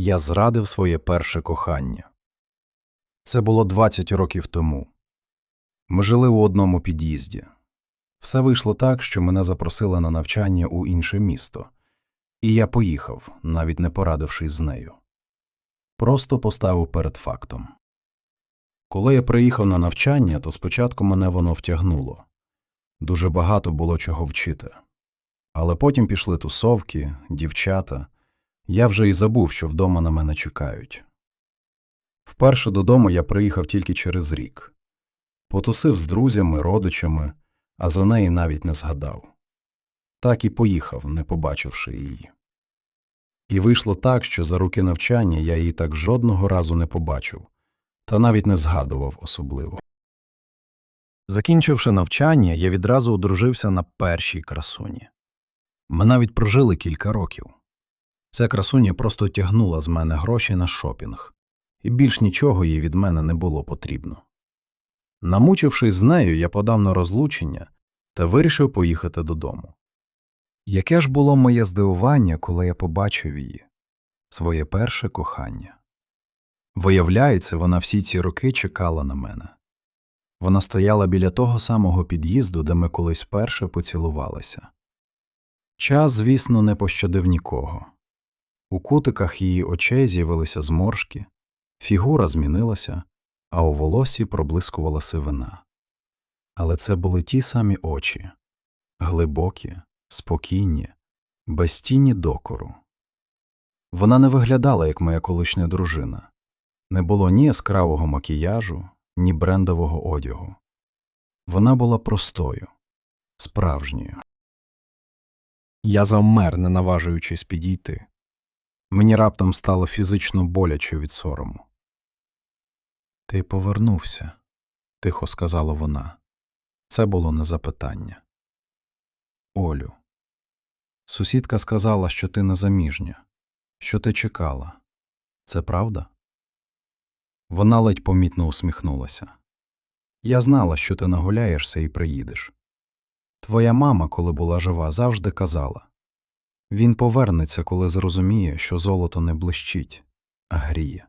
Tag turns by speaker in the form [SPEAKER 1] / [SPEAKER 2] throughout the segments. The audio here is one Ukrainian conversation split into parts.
[SPEAKER 1] Я зрадив своє перше кохання. Це було 20 років тому. Ми жили у одному під'їзді. Все вийшло так, що мене запросили на навчання у інше місто, і я поїхав, навіть не порадившись з нею. Просто поставив перед фактом. Коли я приїхав на навчання, то спочатку мене воно втягнуло. Дуже багато було чого вчити. Але потім пішли тусовки, дівчата. Я вже й забув, що вдома на мене чекають. Вперше додому я приїхав тільки через рік. Потусив з друзями, родичами, а за неї навіть не згадав. Так і поїхав, не побачивши її. І вийшло так, що за роки навчання я її так жодного разу не побачив, та навіть не згадував особливо. Закінчивши навчання, я відразу одружився на першій красуні. Ми навіть прожили кілька років. Ця красуня просто тягнула з мене гроші на шопінг, і більш нічого їй від мене не було потрібно. Намучившись з нею, я подав на розлучення та вирішив поїхати додому. Яке ж було моє здивування, коли я побачив її, своє перше кохання. Виявляється, вона всі ці роки чекала на мене. Вона стояла біля того самого під'їзду, де ми колись перше поцілувалися. Час, звісно, не пощадив нікого. У кутиках її очей з'явилися зморшки, фігура змінилася, а у волосі проблискувала сивина. Але це були ті самі очі глибокі, спокійні, без тіні докору. Вона не виглядала, як моя колишня дружина, не було ні яскравого макіяжу, ні брендового одягу. Вона була простою, справжньою. Я завмер, не наважуючись підійти. Мені раптом стало фізично боляче від сорому. Ти повернувся, тихо сказала вона. Це було не запитання. Олю. Сусідка сказала, що ти незаміжня, що ти чекала. Це правда? Вона ледь помітно усміхнулася. Я знала, що ти нагуляєшся і приїдеш. Твоя мама, коли була жива, завжди казала він повернеться, коли зрозуміє, що золото не блищить, а гріє.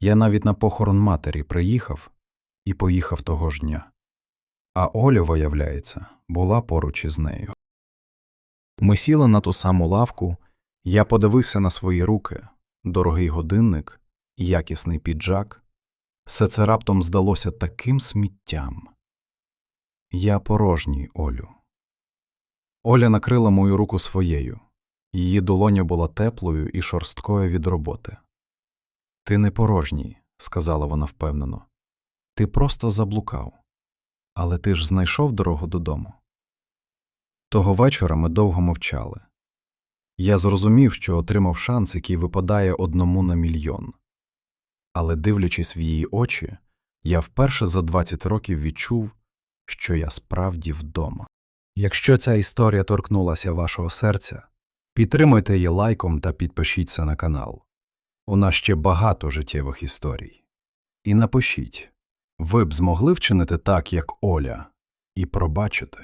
[SPEAKER 1] Я навіть на похорон матері приїхав і поїхав того ж дня. А Оля, виявляється, була поруч із нею. Ми сіли на ту саму лавку, я подивився на свої руки, дорогий годинник, якісний піджак. Все це раптом здалося таким сміттям. Я порожній, Олю. Оля накрила мою руку своєю. Її долоня була теплою і шорсткою від роботи. Ти не порожній, сказала вона впевнено. Ти просто заблукав. Але ти ж знайшов дорогу додому. Того вечора ми довго мовчали. Я зрозумів, що отримав шанс, який випадає одному на мільйон. Але, дивлячись в її очі, я вперше за 20 років відчув, що я справді вдома. Якщо ця історія торкнулася вашого серця, підтримуйте її лайком та підпишіться на канал. У нас ще багато життєвих історій. І напишіть ви б змогли вчинити так, як Оля, і пробачити.